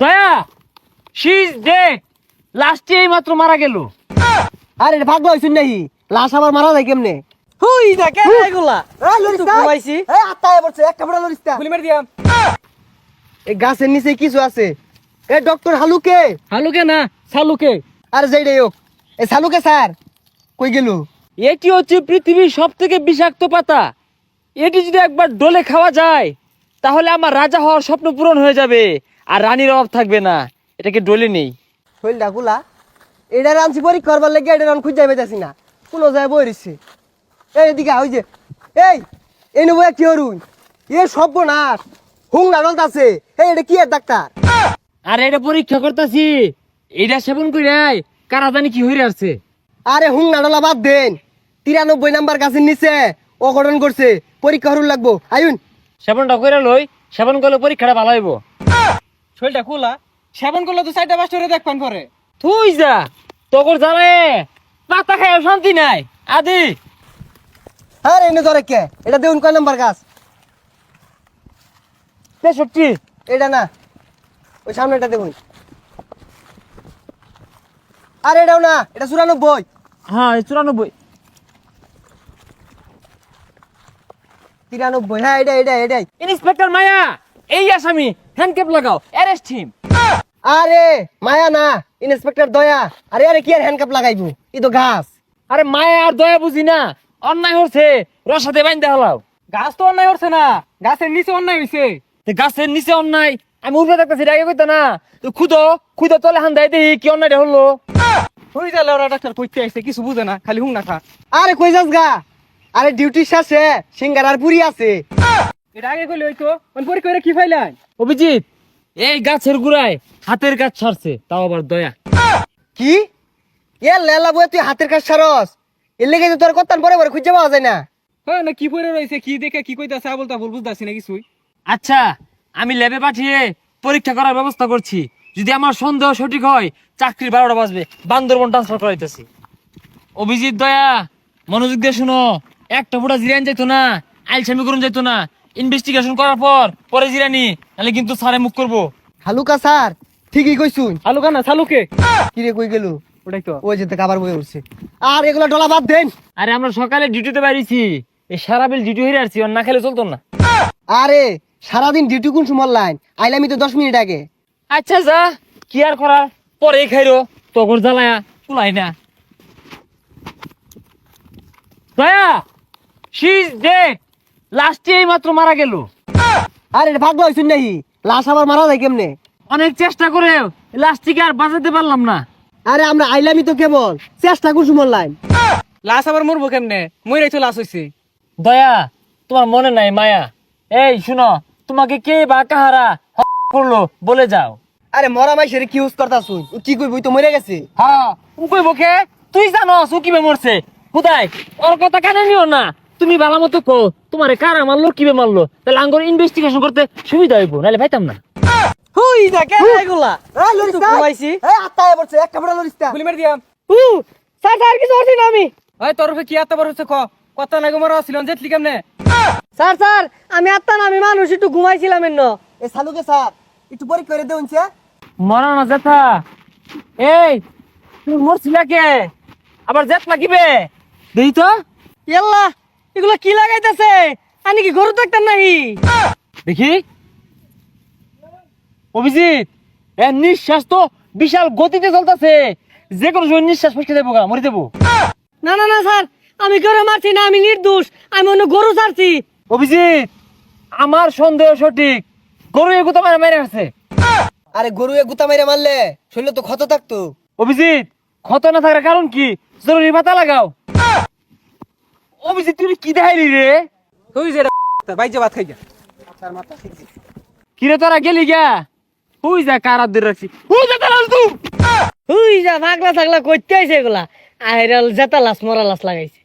দয়া she is dead লাস্টে এই মাত্র মারা গেল। আরে ভাগলো হইছুন নাহি লাশ আবার মারা যায় কেমনে? হুই দেখে এগুলা। ঘুমাইছি। আত্মায় পড়ছে এক কাপড়া লরিস না গুলি মেরে দিয়াম। এই গাছের নিচে কিছু আছে। A doctor হালুকে? হালুকে না সালুকে আরে যাই রে হোক। এ সালুকে স্যার কই গেল? এটি হচ্ছে পৃথিবীর সব থেকে বিষাক্ত পাতা। এটি যদি একবার ডলে খাওয়া যায় তাহলে আমার রাজা হওয়ার স্বপ্ন পূরণ হয়ে যাবে আর রানীর অভাব থাকবে না। এটাকে ডলে নেই? শৈলটা গুলা এটা রানছি পরীক্ষা করবার লেগে এটা রান খুঁজে পাইতাছি না। কোনো যায় বই রইছে। এই এদিকে ওই যে এই এই নেব কি হরুন এ সর্বনাশ হুং নাডলত আছে এই এটা কি এর ডাক্তার? আরে এটা পরীক্ষা করতেছি। এটা সেবন করে কারা জানি কি হয়ে আসছে। আরে হুং নাডলা বাদ দেন। তিরানব্বই নাম্বার গাছের নিচে অঘটন করছে পরীক্ষা হরুন লাগবো। আয়ুন সেবনটা করে লই সেবন করলে পরীক্ষাটা ভালো হইব। শরীরটা খোলা সেবন করলে তো চারটা পাঁচটা করে দেখবেন পরে। তুই যা তোর জানে পাতা খায় শান্তি নাই। আদি। আরে এনে ধরে কে? এটা দেউন কয় নাম্বার গাছ? তেষট্টি। এটা না ওই সামনেটা দেখুন আরে এটাও না এটা চুরানব্বই। হ্যাঁ চুরানব্বই। তিরানব্বই। হ্যাঁ এটা এটা এটাই। ইন্সপেক্টর মায়া এই আসামি হ্যান্ডক্যাপ লাগাও অ্যারেস্ট হিম আরে মায়া না ইন্সপেক্টর দয়া। আরে আরে কি আর হ্যান্ডকাপ লাগাইবো? ই তো ঘাস। আরে মায়া আর দয়া বুঝি না অন্যায় হচ্ছে রসাতে বাইন্দে হলাও। গাছ তো অন্যায় হচ্ছে না গাছের নিচে অন্যায় হয়েছে তে গাছের নিচে অন্যায় আমি উঠে থাকতেছি আগে কইতা না। তো খুদো খুদো তলে হান দেয় দেখি কি অন্যায়টা হলো? হয়ে যালে ওরা ডাক্তার কইতে আসছে কিছু বুঝে না খালি হুং না খা। আরে কই যাস গা? আরে ডিউটি শেষে সিঙ্গার আর পুরি আছে। এটা আগে কইলে হইতো মানে পরীক্ষা করে কি ফাইলাই অভিজিৎ! এই গাছের গুড়ায় হাতের কাজ ছাড়ছে তাও আবার দয়া। কি? এ লেলা বই তুই হাতের কাজ সারস এর লেগে যে তোর কত্তান পরে পরে খুঁজে পাওয়া যায় না। হ্যাঁ না কি পরে রয়েছে কি দেখে কি কইতাছে বলতা বল বুঝতাছি না কিছুই। আচ্ছা আমি ল্যাবে পাঠিয়ে পরীক্ষা করার ব্যবস্থা করছি। যদি আমার সন্দেহ সঠিক হয় চাকরির বারোটা বাজবে বান্দরবন ট্রান্সফার করাইতেছি। অভিজিৎ দয়া মনোযোগ দিয়ে শুনো। একটা ফুটা জিরান যাইতো না আইলসামি করুন যাইতো না। ইনভেস্টিগেশন করার পর পরে জিরানি নাহলে কিন্তু সারে মুখ করব। হালুকা স্যার ঠিকই কইছুন। আলুকা না চালুকে কি রে কই গেল? ওটাই তো। ওই যেতে কাবার বই উঠছে। আর এগুলো ডলা বাদ দেন। আরে আমরা সকালে ডিউটিতে এই সারা বিল ডিউটি হয়ে আসছি না খেলে চলতো না। আরে সারাদিন ডিউটি কোন সময় লাইন? আইলামি তো দশ মিনিট আগে। আচ্ছা যা কি আর করার? পরে খাইরো তগর জ্বালায়া চুলাই না দয়া শি ইজ ডেড লাস্টে এই মাত্র মারা গেল। আরে ভাগ্য নাহি লাশ আবার মারা যায় কেমনে? অনেক চেষ্টা করে লাস্টিকে আর বাঁচাতে পারলাম না। আরে আমরা আইলামি তো কেবল। চেষ্টা সময় লাইন লাশ আবার মরবো কেমনে? মইরাই তো লাশ হইছে। দয়া তোমার মনে নাই মায়া? এই শুনো তোমাকে কে বা কাহারা করল বলে যাও। আরে মরা মাইসের কি ইউজ করতা শুন ও কি কইবই তো মরে গেছে। হ্যাঁ উকই বকে তুই জানো সুকিবে মরছে। হুদাই ওর কথা কানে নিও না। তুমি ভালো মতো কো তোমারে কারা মারলো কিবে মারলো? তাহলে আঙ্গর ইনভেস্টিগেশন করতে সুবিধা হইব নাহলে পাইতাম না। হুই দেখে এগুলা। এই লরিস তো না ঘুমাইছি। এই আত্মায় পড়ছে এক কাপড়া লরিস না গুলি মেরে দিয়াম। উ স্যার স্যার কিছু করছি না আমি। ওই তোর কি আত্মা বড় হচ্ছে ক? কত না গোমরা ছিল জেতলি কেমনে? স্যার স্যার আমি আত্মা না আমি মানুষ একটু ঘুমাইছিলাম এন্ন। এ সালুকে স্যার একটু পরীক্ষা করে দেউন সে মরা না জেঠা। এই তুমি মরছিলা কে? আবার জেট লাগিবে দেই তো। ইয়াল্লা! এগুলো কি লাগাইতেছে? আমি কি গরু দেখতাম নাহি দেখি। অভিজিৎ এ নিঃশ্বাস তো বিশাল গতিতে চলতেছে। যে কোনো সময় নিঃশ্বাস ফসকে দেবো গা মরে দেবো না না না স্যার আমি গরু মারছি না আমি নির্দোষ আমি অন্য গরু ছাড়ছি। অভিজিৎ আমার সন্দেহ সঠিক। গরু এগুলো তো মেরে মেরে আছে আরে গরু এ গুতা মেরে মারলে শরীরে তো ক্ষত থাকতো। অভিজিৎ ক্ষত না থাকার কারণ কি? জরুরি মাথা লাগাও। অভিজিৎ তুমি কি দেখাইলি রে? তুই যে বাইজে ভাত খাই যা। কিরে তোরা গেলি গা? হুই যা কারা দূর রাখছি? হুই যা তালাল তুই হুই যা ভাগলা থাকলা করতে আইছে এগুলা। আইরাল জেতা লাস মরা লাস লাগাইছে।